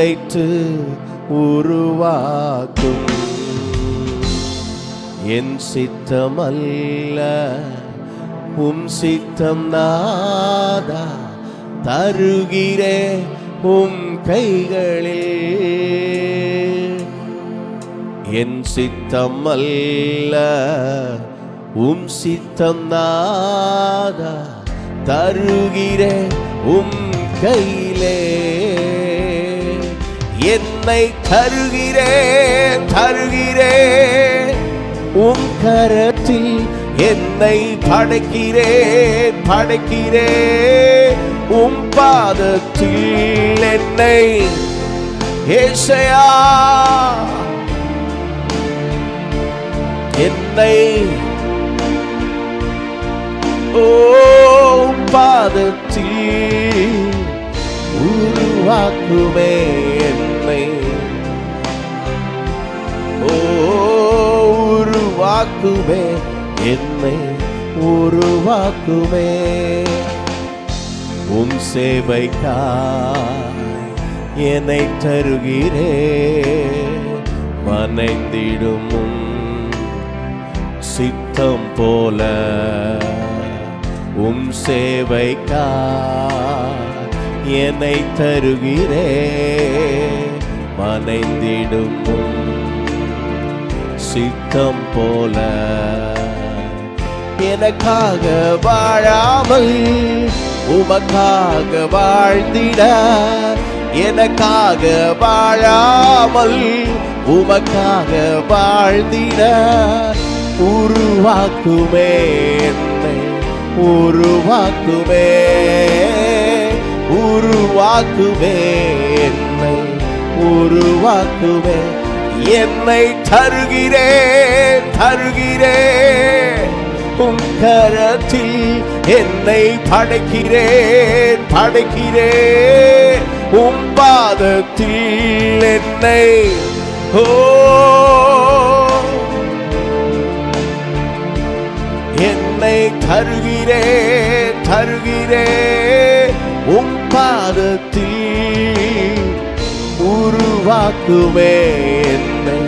வைத்து உருவாக்கும். என் சித்தம் அல்ல உம் சித்தம் நாதா தருகிறே உம் கைகளில். என் சித்தம் அல்ல உம் சித்தம் நாதா தருகிறே உம் கையிலே. என்னை தருகிறேன் தருகிறேன் உம் கரத்தில் என்னை படைக்கிறேன் படைக்கிறேன் உம் பாதத்தில் என்னை ஏசையா. என்னை ஓம் பாதத்தில் உருவாக்குமே என்னை. ஓ உருவாக்குமே என்னை உருவாக்குமே. உம் சேவைக்கா என்னை தருகிறே மனைந்திடும் சித்தம் போல. உம் சேவைக்கா என்னை தருகிறே மனைந்திடும் உம் சித்தம் போல. எனக்காக வாழாமல் உமக்காக வாழ்ந்திட. எனக்காக வாழாமல் உமக்காக வாழ்ந்திட. உருவாக்குமே என்னை உருவாக்குமே. உருவாக்குமே என்னை உருவாக்குமே. என்னை தருகிறேன் தருகிறேன் உம் கரத்தில் என்னை படைக்கிறேன் படைக்கிறேன் உம் பாதத்தில் என்னை ஓ. என்னை தருகிறேன் தருகிறேன் உம் பாதத்தில் உருவாக்குமே என்னை.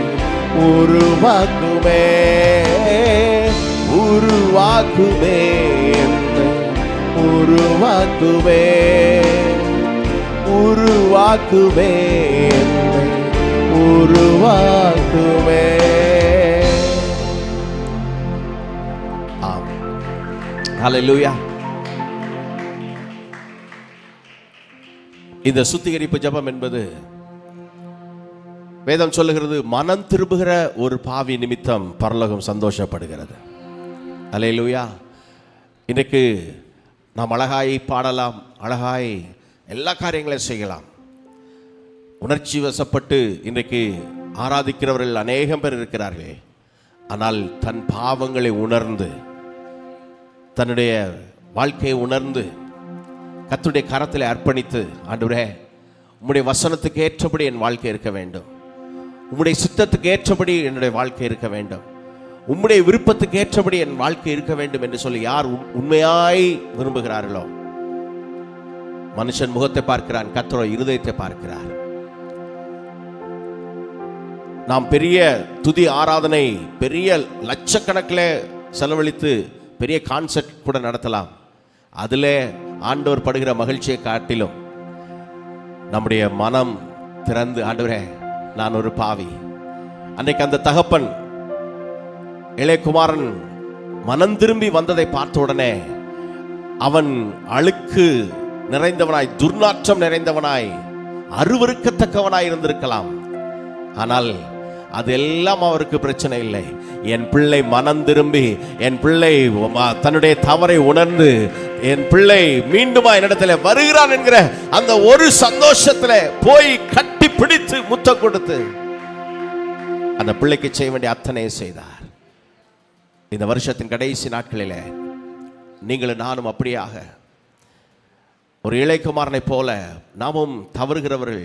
உருவாக்குமே. உருவாக்குமே என்னை. உருவாக்குமே. உருவாக்குமே என்னை. உருவாக்குமே. ஆம். ஹalleluya இந்த சுத்திகரிப்பு ஜபம் என்பது வேதம் சொல்லுகிறது மனம் திரும்புகிற ஒரு பாவி நிமித்தம் பரலோகம் சந்தோஷப்படுகிறது. அல்லேலூயா. இன்றைக்கு நாம் அழகாய் பாடலாம் அழகாய் எல்லா காரியங்களையும் செய்யலாம். உணர்ச்சி வசப்பட்டு இன்றைக்கு ஆராதிக்கிறவர்கள் அநேகம் பேர் இருக்கிறார்களே. ஆனால் தன் பாவங்களை உணர்ந்து தன்னுடைய வாழ்க்கையை உணர்ந்து கத்துடைய கரத்தில் அர்ப்பணித்து ஆண்டவரே உம்முடைய வசனத்துக்கு ஏற்றபடி என் வாழ்க்கை இருக்க வேண்டும். உம்முடைய சித்தத்துக்கு ஏற்றபடி என்னுடைய வாழ்க்கை இருக்க வேண்டும். உம்முடைய விருப்பத்துக்கு ஏற்றபடி என் வாழ்க்கை இருக்க வேண்டும் என்று சொல்லி யார் உண்- உண்மையாய் விரும்புகிறார்களோ? மனுஷன் முகத்தை பார்க்கிறான் கத்தரோ இருதயத்தை பார்க்கிறார். நாம் பெரிய துதி ஆராதனை பெரிய லட்சக்கணக்கில் செலவழித்து பெரிய கான்செர்ட் கூட நடத்தலாம். அதில் ஆண்டவர் படுகிற மகிழ்ச்சியை காட்டிலும் நம்முடைய மனம் திறந்து ஆண்டவரே நான் ஒரு பாவி. அன்னைக்கு அந்த தகப்பன் இளையகுமாரன் மனம் திரும்பி வந்ததை பார்த்த உடனே அவன் அழுக்கு நிறைந்தவனாய் துர்நாற்றம் நிறைந்தவனாய் அருவருக்கத்தக்கவனாய் இருந்திருக்கலாம். ஆனால் அதெல்லாம் அவருக்கு பிரச்சனை இல்லை. என் பிள்ளை மனம் திரும்பி என் பிள்ளை ம- தன்னுடைய தவறை உணர்ந்து என் பிள்ளை மீண்டுமா என்னிடத்துல வருகிறான் என்கிற அந்த ஒரு சந்தோஷத்துல போய் கட்டி பிடித்து முத்தம் கொடுத்து அந்த பிள்ளைக்கு செய்ய வேண்டிய அத்தனையை செய்தார். இந்த வருஷத்தின் கடைசி நாட்களிலே நீங்களும் நானும் அப்படியாக ஒரு இளைக்குமாரனை போல நாமும் தவறுகிறவர்கள்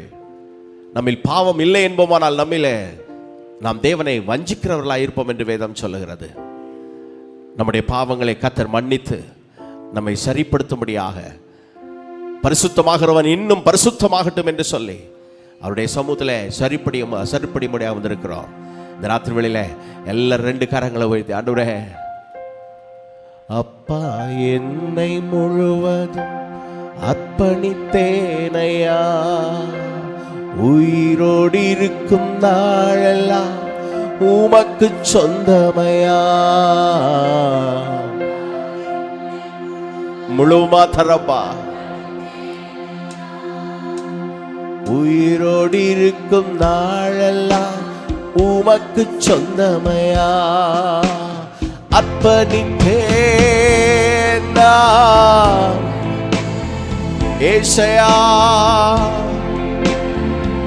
நம்மில் பாவம் இல்லை என்போமானால் நம்மிலே நாம் தேவனை வஞ்சிக்கிறவர்களாக இருப்போம் என்று வேதம் சொல்லுகிறது. நம்முடைய பாவங்களை கத்தர் மன்னித்து நம்மை சரிப்படுத்தும்படியாக பரிசுத்தமாகிறவன் இன்னும் பரிசுத்தமாகட்டும் என்று சொல்லி அவருடைய சமூகத்தில் சரிப்படி சரிப்படி முடியாக வந்திருக்கிறோம். இந்த ராத்திரி வேளையில எல்லாரும் ரெண்டு காரங்களை உயர்த்தி ஆண்டவரே அப்பா என்னை முழுவதும் அர்ப்பணித்தேனையா? உயிரோடு இருக்கும் நாளெல்லாம் உமக்கு சொந்தமையா? முழுமா தரப்பா. உயிரோடு இருக்கும் நாளெல்லாம் உமக்கு சொந்தமையா? அர்ப்பணித்தேன் நான். ஏசையா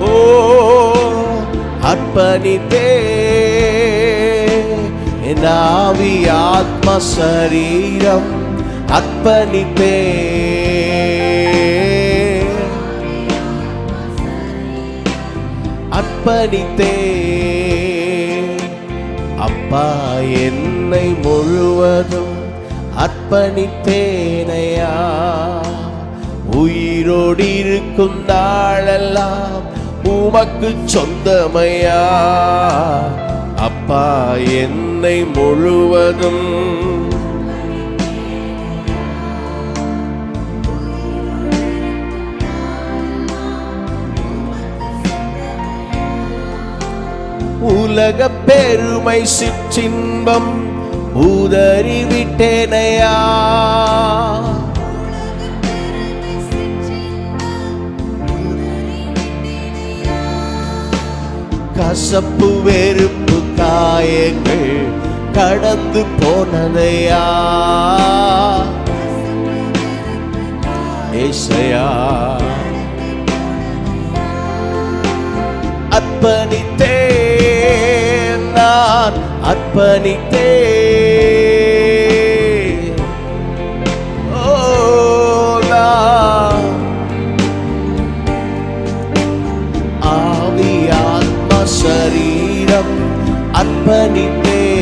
ஓ அர்ப்பணித்தே என் ஆவி ஆத்ம சரீரம் அர்ப்பணித்தே அர்ப்பணித்தே அப்பா என்னை முழுவதும் அர்ப்பணித்தேனையா? உயிரோடு இருக்கும் நாளெல்லாம் உமக்கு சொந்தமையா? அப்பா என்னை முழுவதும் உலக பெருமை சிற்றின்பம் உதறிவிட்டேனையா? கசப்பு வெறுப்பு காயங்கள் கடந்து போனதையா? ஏசையா. அர்ப்பணித்தேன் நான் அர்ப்பணித்தே. ஓ ஆவி ஆத்ம சரீரம் அர்ப்பணித்தேன்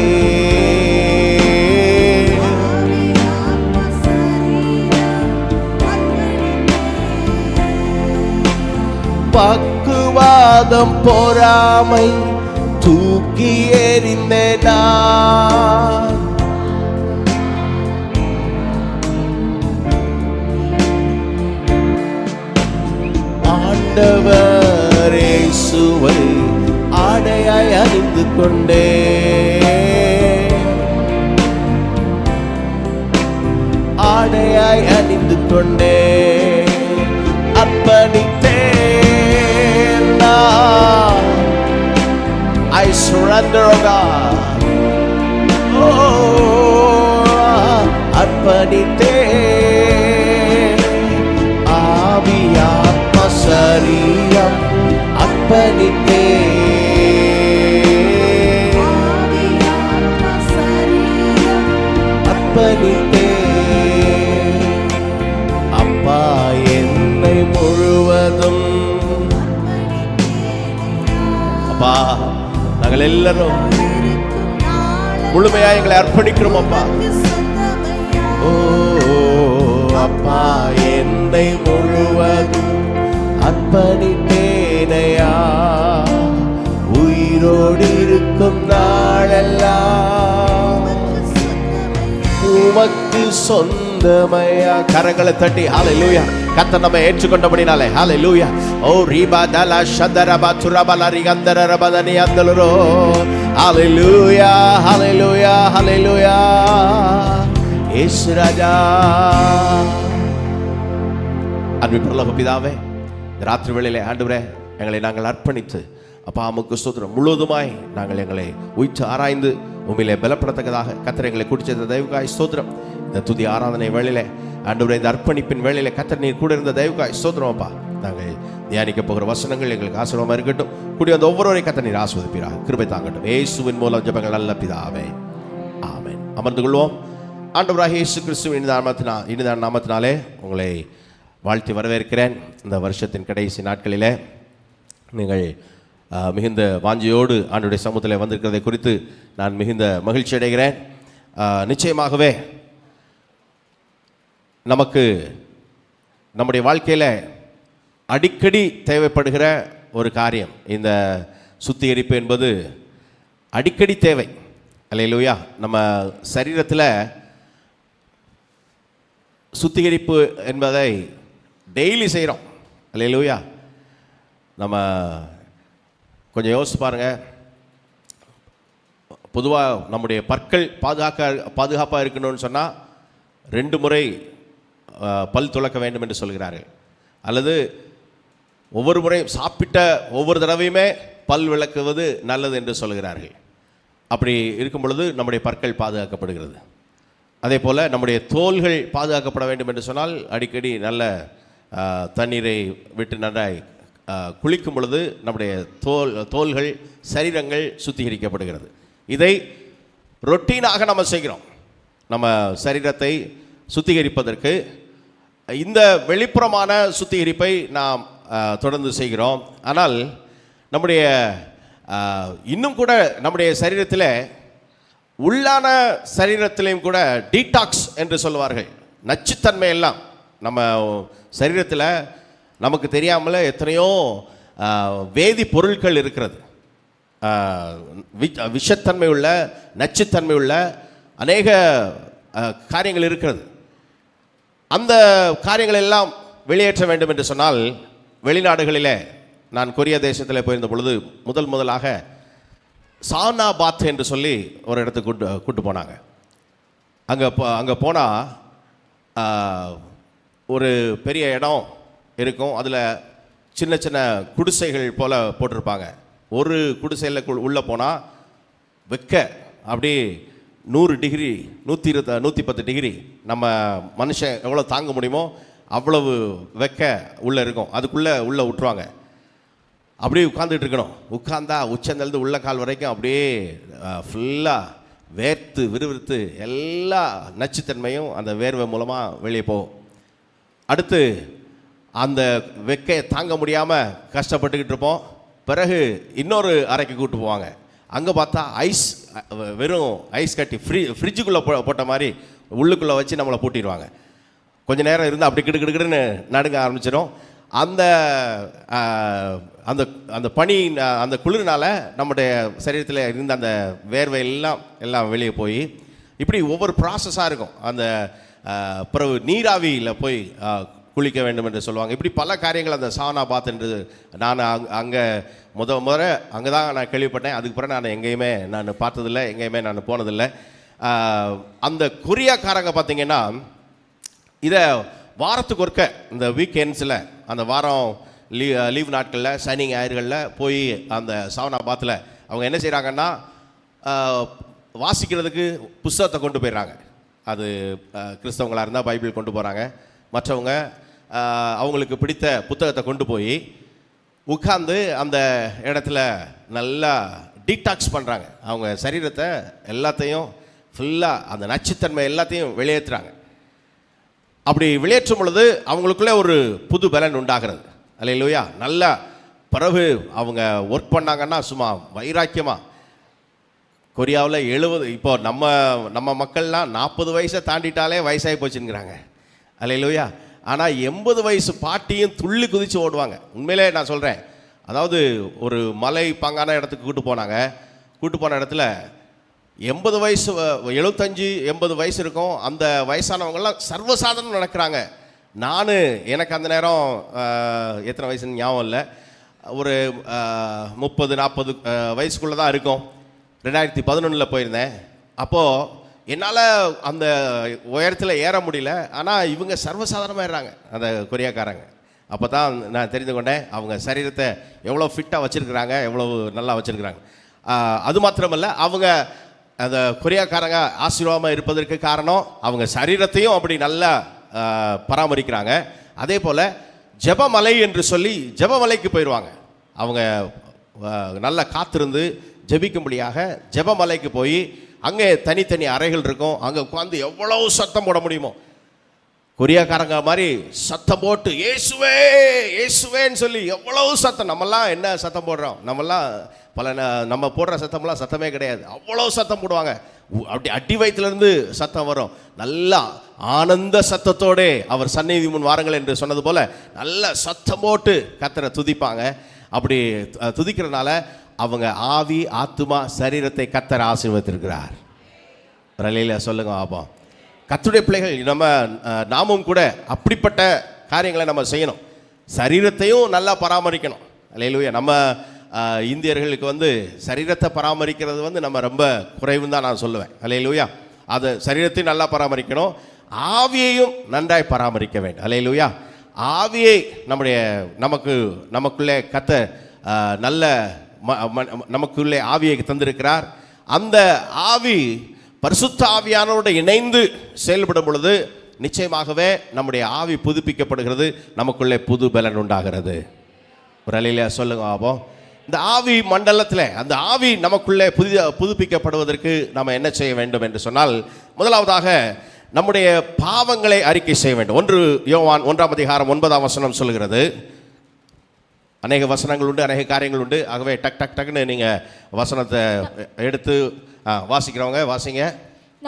பக்குவாதம் பொறாமை தூக்கி எறிந்தேன் ஆண்டவரே சுவை ஆடையாய் அறிந்து கொண்டே ஆடையாய் அணிந்து கொண்டே அப்படி surrender, oh God. Oh, அர்ப்பணித்தேன் ஆவி ஆத்ம சரீரம் அர்ப்பணித்தேன் அர்ப்பணித்தேன் நாங்கள் எல்லாரும் முழுமையா எங்களை அர்ப்பணிக்கிறோம் அப்பா ஓ அப்பா என்னை முழுவதும் அர்ப்பணித்தேனையா. உயிரோடு இருக்கும் நாளெல்லாம் உமக்கு சொந்த சொந்தமையா கரங்களை தட்டி ஹாலை லூயா கத்த நம்ம ஏற்றுக்கொண்டபடினாலே லூயா ஓ ரீபா தலா ஷதரபா துரபல ரிகந்தர ரபதனி அந்தலரோ. லூயா ஹாலை லூயா ஏசு ராஜா. அன்பு பிரலோக பிதாவே ராத்திரி வேளையிலே ஆண்டுவரே எங்களை நாங்கள் அர்ப்பணித்து அப்பா அமுக்கு சோதரம் முழுவதுமாய் நாங்கள் எங்களை உயிர் ஆராய்ந்து உண்மையிலே பலப்படத்தக்கதாக கத்தர் எங்களை குடிச்சத தெய்வகாய் ஸ்தோத்திரம். இந்த துதி ஆராதனை வேலையில் ஆண்டவரை இந்த அர்ப்பணிப்பின் வேலையில் கத்தர் நீர் கூட இருந்த தெய்வகாய் ஸ்தோத்திரம் நாங்கள் தியானிக்க போகிற வசனங்கள் எங்களுக்கு ஆசிரமமாக இருக்கட்டும். கூடிய அந்த ஒவ்வொருவரை கத்தர் நீர் ஆஸ்வதிப்பீராக கிருபை தாங்கட்டும். ஏசுவின் மூலம் ஜெபங்கள் நல்ல பிதாவே. ஆமேன். அமர்ந்து கொள்வோம். ஆண்டவராக இயேசு கிறிஸ்துவின் இனித நாமத்தினா இனித நாமத்தினாலே உங்களை வாழ்த்தி வரவேற்கிறேன். இந்த வருஷத்தின் கடைசி நாட்களிலே நீங்கள் மிகுந்த வாஞ்சியோடு ஆண்டுடைய சமூகத்தில் வந்திருக்கிறதை குறித்து நான் மிகுந்த மகிழ்ச்சி அடைகிறேன் நிச்சயமாகவே நமக்கு நம்முடைய வாழ்க்கையில் அடிக்கடி தேவைப்படுகிற ஒரு காரியம். இந்த சுத்திகரிப்பு என்பது அடிக்கடி தேவை. அல்லையிலூயா நம்ம சரீரத்தில் சுத்திகரிப்பு என்பதை டெய்லி செய்கிறோம் அல்லையிலூயா நம்ம கொஞ்சம் யோசிச்சு பாருங்கள் பொதுவாக நம்முடைய பற்கள் பாதுகாக்க பாதுகாப்பாக இருக்கணும்னு சொன்னால் ரெண்டு முறை பல் துளக்க வேண்டும் என்று சொல்கிறார்கள். அல்லது ஒவ்வொரு முறையும் சாப்பிட்ட ஒவ்வொரு தடவையுமே பல் விளக்குவது நல்லது என்று சொல்கிறார்கள். அப்படி இருக்கும் பொழுது நம்முடைய பற்கள் பாதுகாக்கப்படுகிறது. அதே போல் நம்முடைய தோள்கள் பாதுகாக்கப்பட வேண்டும் என்று சொன்னால் அடிக்கடி நல்ல தண்ணீரை விட்டு நன்றாய் குளிக்கும் பொழுது நம்முடைய தோல் தோள்கள் சரீரங்கள் சுத்திகரிக்கப்படுகிறது. இதை ரொட்டீனாக நம்ம செய்கிறோம். நம்ம சரீரத்தை சுத்திகரிப்பதற்கு இந்த வெளிப்புறமான சுத்திகரிப்பை நாம் தொடர்ந்து செய்கிறோம். ஆனால் நம்முடைய இன்னும் கூட நம்முடைய சரீரத்தில் உள்ளான சரீரத்திலையும் கூட டீடாக்ஸ் என்று சொல்லுவார்கள். நச்சுத்தன்மை எல்லாம் நம்ம சரீரத்தில் நமக்கு தெரியாமல் எத்தனையோ வேதி பொருட்கள் இருக்கிறது. விஷத்தன்மை உள்ள நச்சுத்தன்மை உள்ள அநேக காரியங்கள் இருக்கிறது. அந்த காரியங்கள் எல்லாம் வெளியேற்ற வேண்டும் என்று சொன்னால் வெளிநாடுகளிலே நான் கொரியா தேசத்தில் போயிருந்த பொழுது முதல் முதலாக சானா பாத் என்று சொல்லி ஒரு இடத்துக்கு கூட்டு கூட்டு போனாங்க. அங்கே போ அங்கே போனால் ஒரு பெரிய இடம் இருக்கும். அதில் சின்ன சின்ன குடிசைகள் போல் போட்டிருப்பாங்க. ஒரு குடிசையில் உள்ளே போனால் வெக்க அப்படி நூறு டிகிரி நூற்றி இருபத்த நூற்றி பத்து டிகிரி நம்ம மனுஷன் எவ்வளோ தாங்க முடியுமோ அவ்வளவு வெக்க உள்ளே இருக்கும். அதுக்குள்ளே உள்ளே விட்டுருவாங்க. அப்படியே உட்காந்துட்டு இருக்கணும். உட்காந்தா உச்சந்தலேருந்து உள்ள கால் வரைக்கும் அப்படியே ஃபுல்லாக வேர்த்து விறுவிறுத்து எல்லா நச்சுத்தன்மையும் அந்த வேர்வை மூலமாக வெளியே போகும். அடுத்து அந்த வெக்கையை தாங்க முடியாமல் கஷ்டப்பட்டுக்கிட்டு இருப்போம். பிறகு இன்னொரு அறைக்கு கூப்பிட்டு போவாங்க. அங்கே பார்த்தா ஐஸ் வெறும் ஐஸ் கட்டி ஃப்ரி ஃப்ரிட்ஜுக்குள்ளே போ போட்ட மாதிரி உள்ளுக்குள்ளே வச்சு நம்மளை பூட்டிடுவாங்க. கொஞ்ச நேரம் இருந்து அப்படி கிடு கிடுக்கிடுன்னு நடுங்க ஆரம்பிச்சிடும். அந்த அந்த அந்த பனி அந்த குளிர்னால நம்முடைய சரீரத்தில் இருந்த அந்த வேர்வை எல்லாம் எல்லாம் வெளியே போய் இப்படி ஒவ்வொரு ப்ராசஸாக இருக்கும். அந்த பிறகு நீராவியில் போய் குளிக்க வேண்டும் என்று சொல்லுவாங்க. இப்படி பல காரியங்கள் அந்த சானா பாத் என்று நான் அங் அங்கே முத முத அங்கே தான் நான் கேள்விப்பட்டேன். அதுக்கு பிறகு நான் எங்கேயுமே நான் பார்த்ததில்லை எங்கேயுமே நான் போனதில்லை. அந்த கொரியாக்காரங்க பார்த்தீங்கன்னா இதை வாரத்துக்கு ஒருக்க இந்த வீக்கெண்ட்ஸில் அந்த வாரம் லீ லீவ் நாட்களில் சனி ஞாயிறுகளில் போய் அந்த சாவனா பாத்தில் அவங்க என்ன செய்கிறாங்கன்னா வாசிக்கிறதுக்கு புஸ்தகத்தை கொண்டு போயிடுறாங்க அது கிறிஸ்தவங்களாக இருந்தால் பைபிள் கொண்டு போகிறாங்க மற்றவங்க அவங்களுக்கு பிடித்த புத்தகத்தை கொண்டு போய் உட்கார்ந்து அந்த இடத்துல நல்லா டீடாக்ஸ் பண்ணுறாங்க அவங்க சரீரத்தை எல்லாத்தையும் ஃபுல்லாக அந்த நச்சுத்தன்மை எல்லாத்தையும் வெளியேற்றுறாங்க அப்படி வெளியேற்றும் பொழுது அவங்களுக்குள்ளே ஒரு புது பலன் உண்டாகிறது. அல்லையா நல்லா பிறகு அவங்க ஒர்க் பண்ணாங்கன்னா சும்மா வைராக்கியமாக கொரியாவில் எழுபது இப்போ நம்ம நம்ம மக்கள்லாம் நாற்பது வயசை தாண்டிட்டாலே வயசாகி போச்சுங்கிறாங்க. அல்லையா ஆனால் எண்பது வயசு பாட்டியும் துள்ளி குதித்து ஓடுவாங்க. உண்மையிலே நான் சொல்கிறேன் அதாவது ஒரு மலை பங்கான இடத்துக்கு கூட்டு போனாங்க. கூட்டு போன இடத்துல எண்பது வயசு எழுபத்தஞ்சு எண்பது வயசு இருக்கும். அந்த வயசானவங்கெல்லாம் சர்வசாதாரணம் நடக்கிறாங்க. நான் எனக்கு அந்த நேரம் எத்தனை வயசுன்னு ஞாபகம் இல்லை. ஒரு முப்பது நாற்பது வயசுக்குள்ளே தான் இருக்கும். ரெண்டாயிரத்தி பதினொன்றில் போயிருந்தேன். அப்போது என்னால் அந்த உயரத்தில் ஏற முடியல. ஆனால் இவங்க சர்வசாதாரணமாயிடுறாங்க அந்த கொரியாக்காரங்க. அப்போ தான் நான் தெரிந்து கொண்டேன் அவங்க சரீரத்தை எவ்வளோ ஃபிட்டாக வச்சுருக்குறாங்க எவ்வளோ நல்லா வச்சுருக்குறாங்க. அது மாத்திரமல்ல அவங்க அந்த கொரியாக்காரங்க ஆசீர்வாதமாக இருப்பதற்கு காரணம் அவங்க சரீரத்தையும் அப்படி நல்லா பராமரிக்கிறாங்க. அதே போல் ஜபமலை என்று சொல்லி ஜெபமலைக்கு போயிடுவாங்க அவங்க நல்லா காத்திருந்து ஜபிக்கும்படியாக ஜபமலைக்கு போய் அங்கே தனித்தனி அறைகள் இருக்கும். அங்கே உட்காந்து எவ்வளவு சத்தம் போட முடியுமோ. கொரியாக்காரங்க மாதிரி சத்தம் போட்டு இயேசுவே இயேசுவேன்னு சொல்லி எவ்வளவு சத்தம். நம்மலாம் என்ன சத்தம் போடுறோம்? நம்மலாம் பல நம்ம போடுற சத்தம்லாம் சத்தமே கிடையாது. அவ்வளோ சத்தம் போடுவாங்க. உ- அப்படி அடி வயிற்றுலேருந்து சத்தம் வரும். நல்லா ஆனந்த சத்தத்தோடே அவர் சந்நிதி முன் வாருங்கள் என்று சொன்னது போல் நல்ல சத்தம் போட்டு கத்தரை துதிப்பாங்க. அப்படி துதிக்கிறனால அவங்க ஆவி ஆத்துமா சரீரத்தை கத்தர் ஆசீர்வதித்திருக்கிறார். ரலையில் சொல்லுங்க ஆபாம் கத்துடைய பிள்ளைகள் நம்ம நாமும் கூட அப்படிப்பட்ட காரியங்களை நம்ம செய்யணும். சரீரத்தையும் நல்லா பராமரிக்கணும். அலையிலுயா. நம்ம இந்தியர்களுக்கு வந்து சரீரத்தை பராமரிக்கிறது வந்து நம்ம ரொம்ப குறைவுன்னு தான் நான் சொல்லுவேன். அலையிலுயா. அது சரீரத்தையும் நல்லா பராமரிக்கணும். ஆவியையும் நன்றாய் பராமரிக்க வேண்டும். அலையிலுயா. ஆவியை நம்முடைய நமக்கு நமக்குள்ளே கத்த நல்ல நமக்குள்ளே ஆவியை தந்திருக்கிறார். அந்த ஆவி பரிசுத்த ஆவியானோடு இணைந்து செயல்படும் பொழுது நிச்சயமாகவே நம்முடைய ஆவி புதுப்பிக்கப்படுகிறது. நமக்குள்ளே புது பலன் உண்டாகிறது. ஒரு அலையில சொல்லுங்க ஆபோ. இந்த ஆவி மண்டலத்தில் அந்த ஆவி நமக்குள்ளே புதிய புதுப்பிக்கப்படுவதற்கு நம்ம என்ன செய்ய வேண்டும் என்று சொன்னால் முதலாவதாக நம்முடைய பாவங்களை அறிக்கை செய்ய வேண்டும். ஒன்று யோவான் ஒன்றாம் அதிகாரம் ஒன்பதாம் வசனம் சொல்கிறது அநேக வசனங்கள் உண்டு அநேக காரியங்கள் உண்டு. ஆகவே டக் டக் டக்னு நீங்கள் வசனத்தை எடுத்து வாசிக்கிறவங்க வாசிங்க.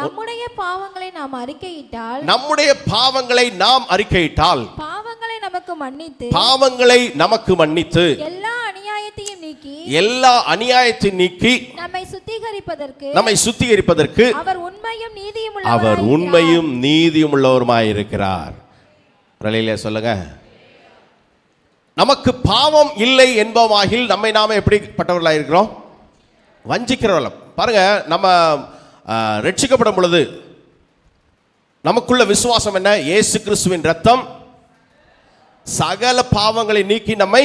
நம்முடைய பாவங்களை நாம் அறிக்கையிட்டால் நம்முடைய பாவங்களை நாம் அறிக்கையிட்டால் பாவங்களை நமக்கு மன்னித்து பாவங்களை நமக்கு மன்னித்து எல்லா அநியாயத்தையும் நீக்கி எல்லா அநியாயத்தை நீக்கி நம்மை சுத்திகரிப்பதற்கு நம்மை சுத்திகரிப்பதற்கு அவர் உண்மையும் நீதியும் அவர் உண்மையும் நீதியும் உள்ளவருமாய் இருக்கிறார் ரலையிலே சொல்லுங்க. நமக்கு பாவம் இல்லை என்பவாகில் நம்மை நாம எப்படிப்பட்டவர்களாக இருக்கிறோம் வஞ்சிக்கிறவர்கள். பாருங்க நம்ம ரட்சிக்கப்படும் பொழுது நமக்குள்ள விசுவாசம் என்ன? இயேசு கிறிஸ்துவின் ரத்தம் சகல பாவங்களை நீக்கி நம்மை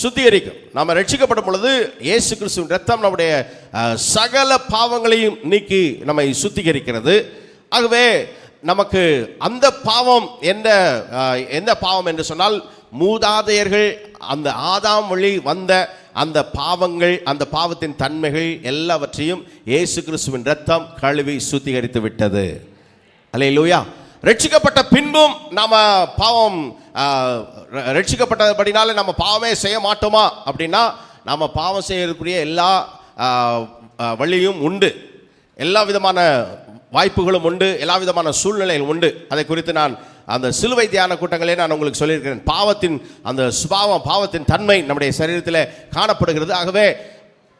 சுத்திகரிக்கும். நாம் ரட்சிக்கப்படும் பொழுது இயேசு கிறிஸ்துவின் ரத்தம் நம்முடைய சகல பாவங்களையும் நீக்கி நம்மை சுத்திகரிக்கிறது. ஆகவே நமக்கு அந்த பாவம் எந்த எந்த பாவம் என்று சொன்னால் மூதாதையர்கள் அந்த ஆதாம் வழி வந்த அந்த பாவங்கள் அந்த பாவத்தின் தன்மைகள் எல்லாவற்றையும் இயேசு கிறிஸ்துவின் ரத்தம் கழுவி சுத்திகரித்து விட்டது. அல்லேலூயா. ரட்சிக்கப்பட்ட பின்பும் நாம் பாவம் ர- ரட்சிக்கப்பட்டபடினால நம்ம பாவமே செய்ய மாட்டோமா? அப்படின்னா நம்ம பாவம் செய்யக்கூடிய எல்லா வழியும் உண்டு. எல்லா விதமான வாய்ப்புகளும் உண்டு எல்லா விதமான சூழ்நிலையும் உண்டு. அதை குறித்து நான் அந்த சிலுவை தியான கூட்டங்களே நான் உங்களுக்கு சொல்லியிருக்கிறேன். பாவத்தின் அந்த சுபாவம் பாவத்தின் தன்மை நம்முடைய சரீரத்தில் காணப்படுகிறது. ஆகவே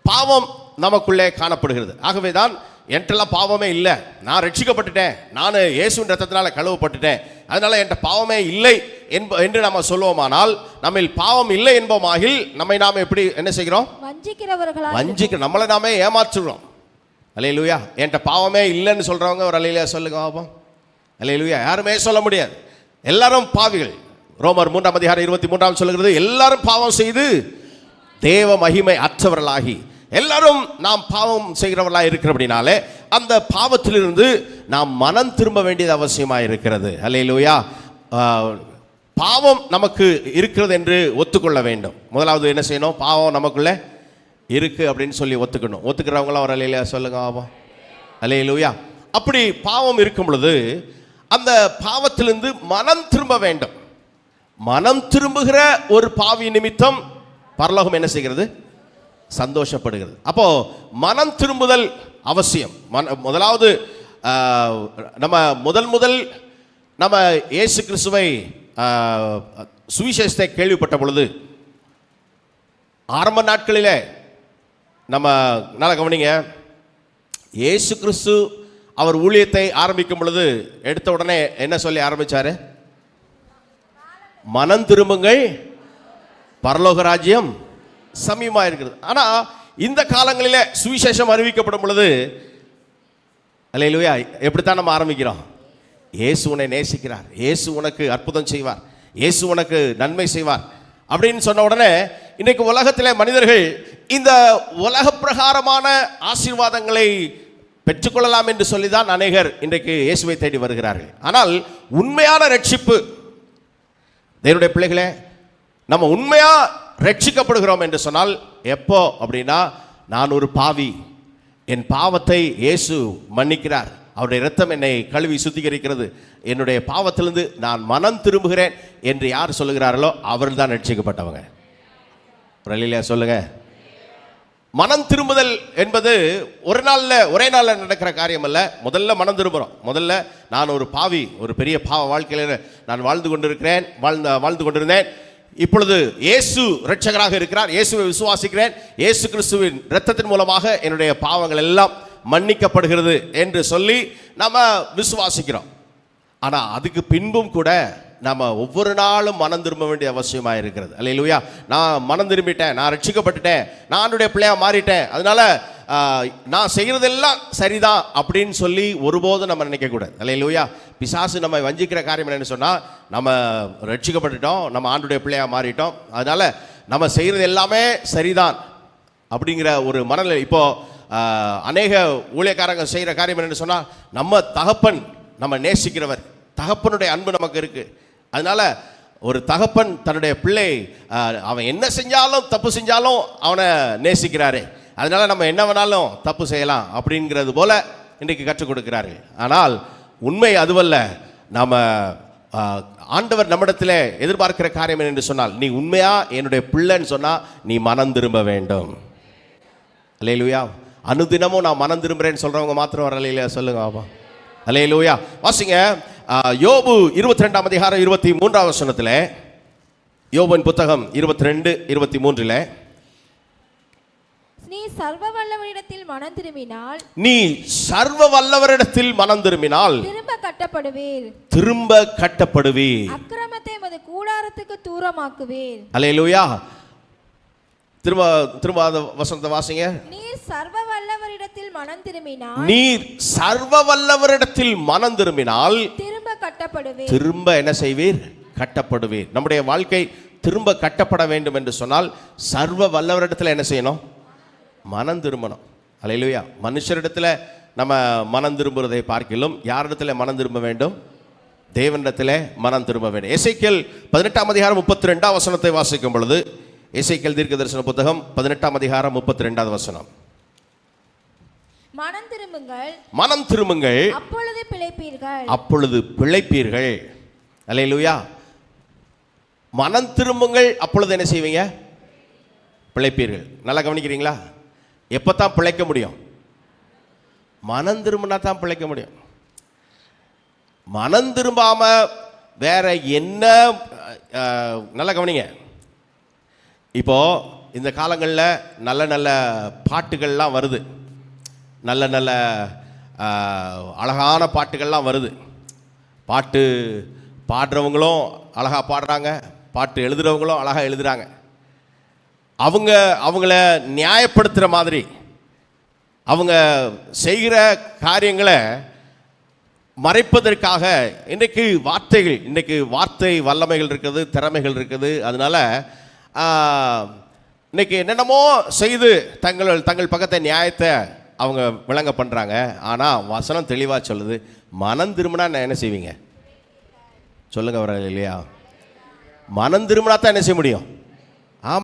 பாவம் நமக்குள்ளே காணப்படுகிறது. ஆகவே தான் என்கிட்டலாம் பாவமே இல்லை. நான் ரட்சிக்கப்பட்டுட்டேன். நான் இயேசுவின் ரத்தத்தினால கழுவப்பட்டுட்டேன். அதனால என்கிட்ட பாவமே இல்லை என்ப என்று நம்ம சொல்லுவோமானால் நம்மில் பாவம் இல்லை என்போமாகில் நம்மை நாம் எப்படி என்ன செய்கிறோம்? வஞ்சிக்கிறவர்களாய் வஞ்சிக்க நம்மளை நாமே ஏமாற்றுகிறோம். அலையிலுயா என்கிட்ட பாவமே இல்லைன்னு சொல்றவங்க ஒரு அலையிலையா சொல்லுங்க பாப்போம். அலையிலுயா யாருமே சொல்ல முடியாது. எல்லாரும் பாவிகள். ரோமர் மூன்றாம் அதிகாரம் இருபத்தி மூன்றாம் சொல்லுகிறது எல்லாரும் பாவம் செய்து தேவ மகிமை அற்றவர்களாகி எல்லாரும் நாம் பாவம் செய்கிறவர்களாக இருக்கிறபடினாலே அந்த பாவத்திலிருந்து நாம் மனம் திரும்ப வேண்டியது அவசியமாக இருக்கிறது. அல்லையிலூயா பாவம் நமக்கு இருக்கிறது என்று ஒத்துக்கொள்ள வேண்டும். முதலாவது என்ன செய்யணும்? பாவம் நமக்குள்ளே இருக்குது அப்படின்னு சொல்லி ஒத்துக்கணும். ஒத்துக்கிறவங்களாம் ஒரு அலையில சொல்லுங்க ஆமாம் அலையிலூயா அப்படி பாவம் இருக்கும் பொழுது அந்த பாவத்திலிருந்து மனம் திரும்ப வேண்டும். மனம் திரும்புகிற ஒரு பாவி நிமித்தம் பரலோகம் என்ன செய்கிறது? சந்தோஷப்படுகிறது. அப்போ மனம் திரும்புதல் அவசியம். மன முதலாவது நம்ம முதல் முதல் நம்ம இயேசு கிறிஸ்துவை சுவிசேஷத்தை கேள்விப்பட்ட பொழுது ஆரம்ப நாட்களிலே நம்ம நல்லா கவனிங்க. இயேசு கிறிஸ்து அவர் ஊழியத்தை ஆரம்பிக்கும் பொழுது எடுத்த உடனே என்ன சொல்லி ஆரம்பிச்சாரு? மனம் திரும்புங்கள் பரலோக ராஜ்யம் சமீபமாக இருக்கிறது. ஆனால் இந்த காலங்களில் சுவிசேஷம் அறிவிக்கப்படும் பொழுது அல்லையிலுயா எப்படித்தான் நம்ம ஆரம்பிக்கிறோம்? இயேசு உன்னை நேசிக்கிறார். இயேசு உனக்கு அற்புதம் செய்வார். இயேசு உனக்கு நன்மை செய்வார். அப்படின்னு சொன்ன உடனே இன்னைக்கு உலகத்திலே மனிதர்கள் இந்த உலக பிரகாரமான ஆசீர்வாதங்களை பெற்றுக்கொள்ளலாம் என்று சொல்லிதான் அநேகர் இன்றைக்கு இயேசுவை தேடி வருகிறார்கள். ஆனால் உண்மையான ரட்சிப்பு தேவனுடைய பிள்ளைகளே நம்ம உண்மையாக ரட்சிக்கப்படுகிறோம் என்று சொன்னால் எப்போ அப்படின்னா நான் ஒரு பாவி என் பாவத்தை இயேசு மன்னிக்கிறார். அவருடைய இரத்தம் என்னை கழுவி சுத்திகரிக்கிறது. என்னுடைய பாவத்திலிருந்து நான் மனம் திரும்புகிறேன் என்று யார் சொல்லுகிறார்களோ அவர்கள் தான் ரட்சிக்கப்பட்டவங்க. ஒரு சொல்லுங்கள் மனம் திரும்புதல் என்பது ஒரு நாளில் ஒரே நாளில் நடக்கிற காரியம் அல்ல முதல்ல மனம் திரும்புகிறோம் முதல்ல நான் ஒரு பாவி ஒரு பெரிய பாவ வாழ்க்கையில் நான் வாழ்ந்து கொண்டிருக்கிறேன் வாழ்ந்த வாழ்ந்து கொண்டிருந்தேன். இப்பொழுது இயேசு ரட்சகராக இருக்கிறார். இயேசுவை விசுவாசிக்கிறேன். இயேசு கிறிஸ்துவின் இரத்தத்தின் மூலமாக என்னுடைய பாவங்கள் எல்லாம் மன்னிக்கப்படுகிறது என்று சொல்லி நம்ம விசுவாசிக்கிறோம். ஆனால் அதுக்கு பின்பும் கூட நம்ம ஒவ்வொரு நாளும் மனம் திரும்ப வேண்டிய அவசியமாக இருக்கிறது. அல்ல இல்லையா நான் மனம் திரும்பிட்டேன் நான் ரட்சிக்கப்பட்டுட்டேன் நான் என்னுடைய பிள்ளையாக மாறிட்டேன் அதனால நான் செய்கிறதெல்லாம் சரிதான் அப்படின்னு சொல்லி ஒருபோதும் நம்ம நினைக்கக்கூடாது அல்ல இல்லையா பிசாசு நம்ம வஞ்சிக்கிற காரியம் என்னென்னு சொன்னால் நம்ம ரட்சிக்கப்பட்டுட்டோம் நம்ம ஆண்டுடைய பிள்ளையாக மாறிட்டோம் அதனால் நம்ம செய்கிறது எல்லாமே சரிதான் அப்படிங்கிற ஒரு மனநிலை. இப்போது அநேக ஊழியக்காரங்க செய்கிற காரியம் என்னென்னு சொன்னால் நம்ம தகப்பன் நம்ம நேசிக்கிறவர் தகப்பனுடைய அன்பு நமக்கு இருக்குது அதனால ஒரு தகப்பன் தன்னுடைய பிள்ளை அவன் என்ன செஞ்சாலும் தப்பு செஞ்சாலும் அவனை நேசிக்கிறாரு. அதனால நம்ம என்ன வேணாலும் தப்பு செய்யலாம் அப்படிங்கிறது போல் இன்றைக்கு கற்றுக் கொடுக்கிறார்கள். ஆனால் உண்மை அதுவல்ல. நாம் ஆண்டவர் நம்மிடத்தில் எதிர்பார்க்கிற காரியம் என்று சொன்னால் நீ உண்மையாக என்னுடைய பிள்ளைன்னு சொன்னால் நீ மனம் திரும்ப வேண்டும். அல்லேலூயா. அனுதினமும் நான் மனம் திரும்புகிறேன்னு சொல்கிறவங்க மாத்திரம் வரலையில சொல்லுங்க ஆமா அல்லேலூயா. வாசிங்க. யோபு இருபத்தி ரெண்டாம் அதிகாரம் இருபத்தி மூன்றாம் வசனத்தில் யோபுவின் புத்தகம் இருபத்தி ரெண்டு இருபத்தி மூன்றில் நீ சர்வ வல்லவரிடத்தில் மனம் திரும்பினால் நீ சர்வ வல்லவரிடத்தில் மனம் திரும்பினால் திரும்ப கட்டப்படுவீர். திரும்ப கட்டப்படுவீர். அக்கிரமத்தை மது கூடாரத்துக்கு தூரமாக்குவீர். அல்லேலூயா. திரும்ப திரும்ப அந்த வசனத்தை வாசிங்க. நீ சர்வ வல்லவரிடத்தில் மனம் திரும்பினால் நீர் சர்வ வல்லவரிடத்தில் மனம் திரும்பினால் திரும்ப கட்டப்படுவீர் திரும்ப என்ன செய்வீர்? கட்டப்படுவீர் நம்முடைய வாழ்க்கை திரும்ப கட்டப்பட வேண்டும் என்று சொன்னால் சர்வ வல்லவரிடத்தில் என்ன செய்யணும்? மனம் திரும்பணும். அல்லையா மனுஷரிடத்தில் நம்ம மனம் திரும்புவதை பார்க்கிலும் யாரிடத்தில் மனம் திரும்ப வேண்டும்? தேவனிடத்தில் மனம் திரும்ப வேண்டும். எசைக்கேல் பதினெட்டாம் அதிகாரம் முப்பத்தி ரெண்டாம் வசனத்தை வாசிக்கும் பொழுது எசைக்கேல் தீர்க்க தரிசன புத்தகம் பதினெட்டாம் அதிகாரம் முப்பத்தி ரெண்டாவது வசனம். மனம் திரும்புங்கள். மனம் திரும்புங்கள். அப்பொழுது பிழைப்பீர்கள். அப்பொழுது பிழைப்பீர்கள். அல்லேலூயா. மனம் திரும்புங்கள் அப்பொழுது என்ன செய்வீங்க? பிழைப்பீர்கள். நல்லா கவனிக்கிறீங்களா? எப்போ தான் பிழைக்க முடியும்? மனம் திரும்பினா தான் பிழைக்க முடியும். மனம் திரும்பாம வேற என்ன நல்லா கவனிங்க. இப்போ இந்த காலங்களில் நல்ல நல்ல பாட்டுகள்லாம் வருது. நல்ல நல்ல அழகான பாட்டுகள்லாம் வருது. பாட்டு பாடுறவங்களும் அழகாக பாடுறாங்க பாட்டு எழுதுகிறவங்களும் அழகாக எழுதுறாங்க. அவங்க அவங்கள நியாயப்படுத்துகிற மாதிரி அவங்க செய்கிற காரியங்களை மறைப்பதற்காக இன்றைக்கு வார்த்தைகள் இன்றைக்கு வார்த்தை வல்லமைகள் இருக்குது திறமைகள் இருக்குது. அதனால இன்றைக்கி என்னென்னமோ செய்து தங்கள் தங்கள் பக்கத்தை நியாயத்தை அவங்க விளங்க பண்ணுறாங்க ஆனால் வசனம் தெளிவாக சொல்லுது. மனம் திரும்பினா நான் என்ன செய்வீங்க? சொல்லுங்கள் வர இல்லையா? மனம் திரும்பினா தான் என்ன செய்ய முடியும்?